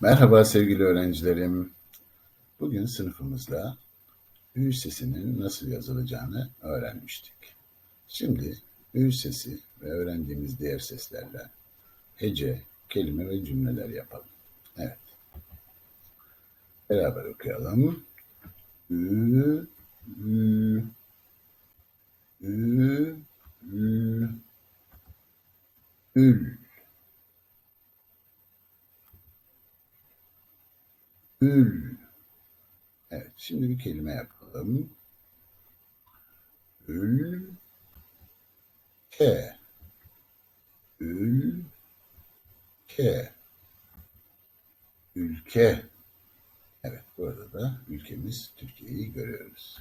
Merhaba sevgili öğrencilerim. Bugün sınıfımızda ü sesinin nasıl yazılacağını öğrenmiştik. Şimdi ü sesi ve öğrendiğimiz diğer seslerle hece, kelime ve cümleler yapalım. Evet. Beraber okuyalım. Ü, ü, ü, ü, ül, ül. Evet, şimdi bir kelime yapalım. Ül, ke, ül, ke, ülke. Evet, burada da ülkemiz Türkiye'yi görüyoruz.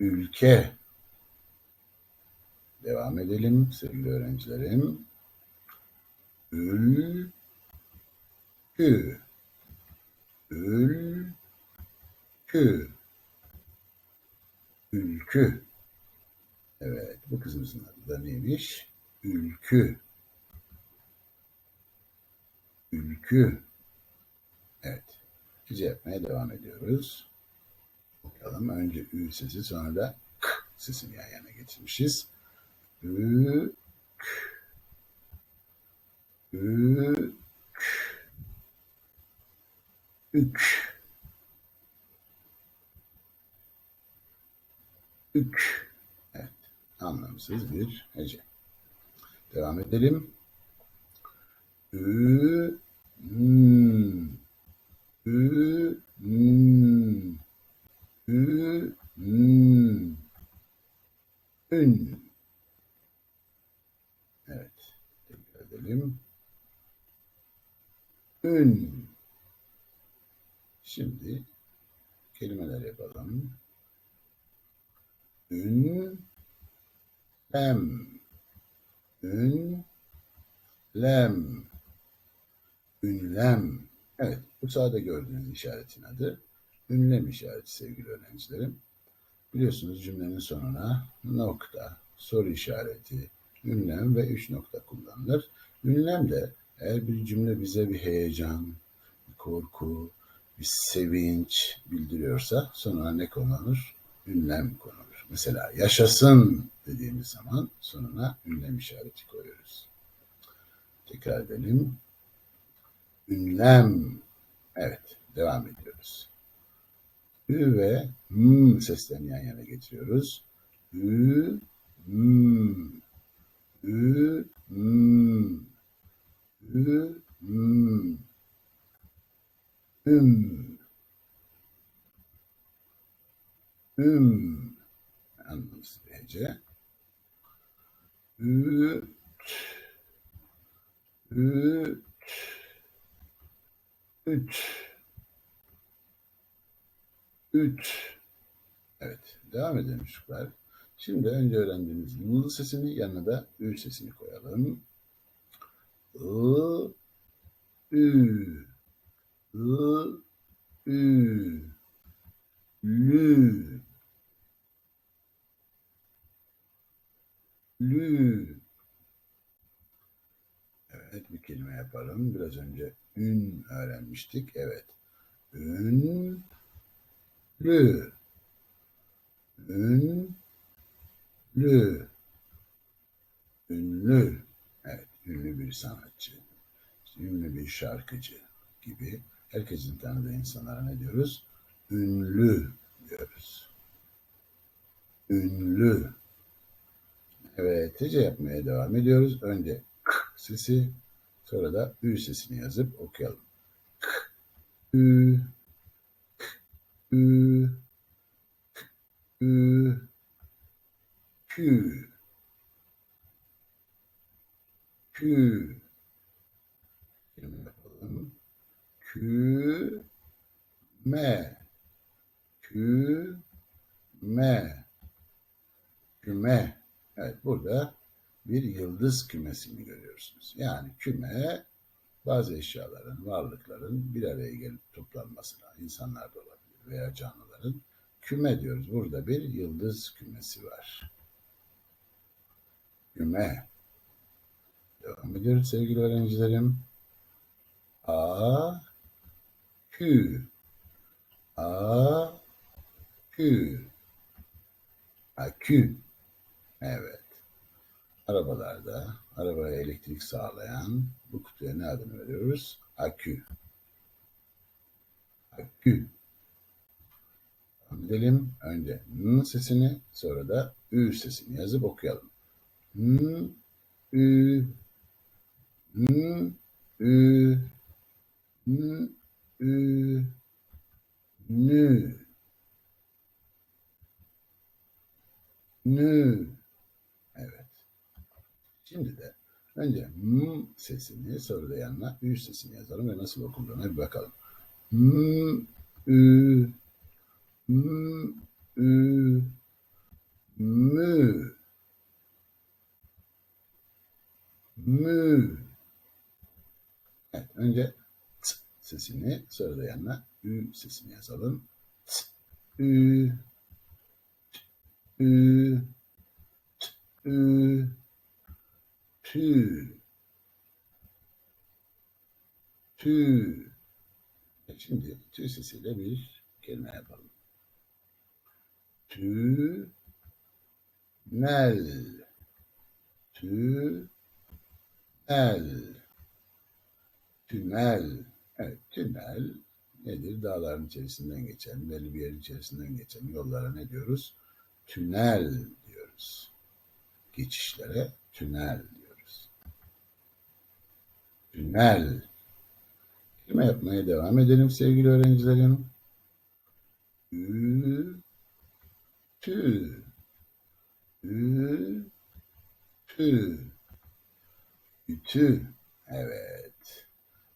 Ülke. Devam edelim sevgili öğrencilerim. Ül, kü, ül, kü, ülkü. Evet, bu kızımızın adı da neymiş? Ülkü. Ülkü. Evet, Hece yapmaya devam ediyoruz. Bakalım önce ü sesi sonra da k sesini yan yana getirmişiz. Ü, k, ü, k, ük, ük. Evet, anlamsız bir hece. Devam edelim. Ü, m, ü, m, ü, m, ün. Evet, tekrar edelim. Ün. Şimdi kelimeler yapalım. Ün, lem, ün, lem, ünlem. Evet, bu sağda gördüğünüz işaretin adı ünlem işareti sevgili öğrencilerim. Biliyorsunuz cümlenin sonuna nokta, soru işareti, ünlem ve üç nokta kullanılır. Ünlem de eğer bir cümle bize bir heyecan, bir korku, bir sevinç bildiriyorsa sonuna ne konulur? Ünlem konulur. Mesela yaşasın dediğimiz zaman sonuna ünlem işareti koyuyoruz. Tekrar edelim. Ünlem. Evet, devam ediyoruz. Ü ve m seslerini yan yana getiriyoruz. Ü, m, ü, m, ü, m, üm, anlamsız bir hece. Ü, ü, üç, üç. Evet, devam edelim çocuklar. Şimdi önce öğrendiğimiz l sesini yanına da ü sesini koyalım. I, ü, I, ü, lü, lü. Evet, bir kelime yapalım. Biraz önce ün öğrenmiştik. Evet. Ün, lü, ün, lü, ünlü. Evet, ünlü bir sanatçı, ünlü bir şarkıcı gibi herkesin tanıdığı insanlara ne diyoruz? Ünlü diyoruz. Ünlü. Evet, hece yapmaya devam ediyoruz. Önce k sesi, sonra da ü sesini yazıp okuyalım. K, ü, k, ü, k, ü, kü, kü. Kelime yapalım. Kü, me, kü, me, küme. Evet, burada bir yıldız kümesini görüyorsunuz. Yani küme bazı eşyaların, varlıkların bir araya gelip toplanmasına, insanlar da olabilir veya canlıların küme diyoruz. Burada bir yıldız kümesi var. Küme. Devam ediyoruz sevgili öğrencilerim. A Kü A Kü Akü Evet. Arabalarda arabaya elektrik sağlayan bu kutuya ne adını veriyoruz? Akü. Akü. Edelim. Önce n sesini sonra da ü sesini yazıp okuyalım. N, ü, n, ü, n, ü, nü, nü. Şimdi de önce m sesini sonra da yanına ü sesini yazalım ve nasıl okunduğuna bir bakalım. M, ü, m, ü, mü, mü. Evet, önce t sesini sonra da yanına ü sesini yazalım. T, ü, ü, t, ü, tü, tü. E Şimdi tü sesiyle bir kelime yapalım. Tü, nel, tü, nel, tünel. Evet, tünel nedir? Dağların içerisinden geçen, belli bir yerin içerisinden geçen yollara ne diyoruz? Tünel diyoruz. Geçişlere tünel diyoruz. Tünel. Kelime yapmaya devam edelim sevgili öğrencilerim. Ü, tü, ü, tü, ütü. Evet.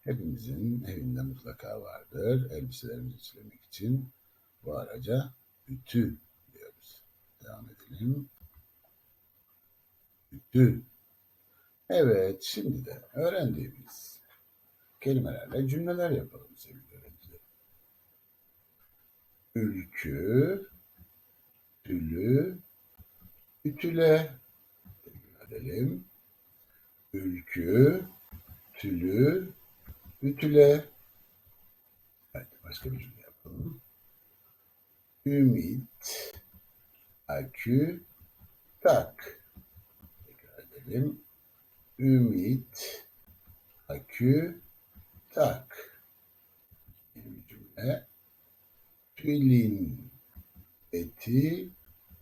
Hepimizin evinde mutlaka vardır. Elbiselerimizi ütülemek için bu araca ütü diyoruz. Devam edelim. Ütü. Evet, şimdi de öğrendiğimiz kelimelerle cümleler yapalım sevgili öğrenciler. Ülkü, tülü, ütüle. Edelim. Ülkü, tülü, ütüle. Evet, başka bir cümle yapalım. Ümit, akü, tak. Tekrar edelim. Ümit, akü, tak. Bir cümle. Tülin, eti,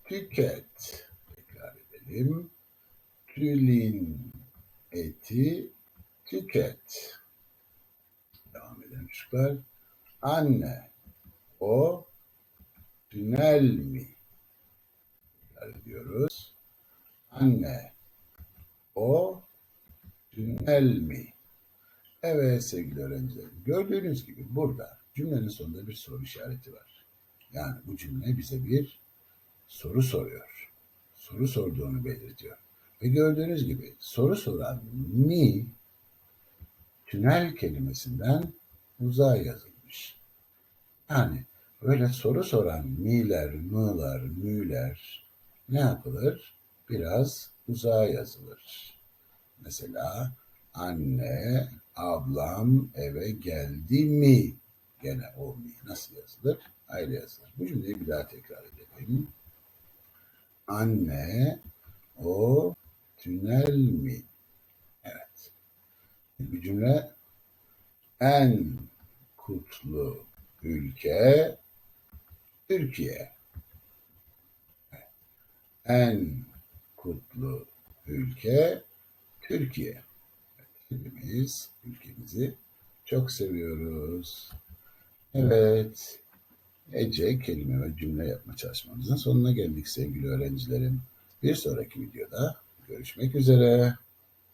tüket. Tekrar edelim. Tülin, eti, tüket. Devam edelim çocuklar. Anne, o, tünel mi? Tekrar ediyoruz. Anne, o, tünel mi? Evet sevgili öğrenciler. Gördüğünüz gibi burada cümlenin sonunda bir soru işareti var. Yani bu cümle bize bir soru soruyor. Soru sorduğunu belirtiyor. Ve gördüğünüz gibi soru soran mi tünel kelimesinden uzağa yazılmış. Yani böyle soru soran mi'ler, mı'lar, mü'ler ne yapılır? Biraz uzağa yazılır. Mesela anne, ablam eve geldi mi? Gene o mi nasıl yazılır? Ayrı yazılır. Bu cümleyi bir daha tekrar edelim. Anne, o tünel mi? Evet. Bir cümle en kutlu ülke Türkiye. En kutlu ülke Türkiye. Hepimiz ülkemizi çok seviyoruz. Evet. Ece kelime ve cümle yapma çalışmamızın sonuna geldik sevgili öğrencilerim. Bir sonraki videoda görüşmek üzere.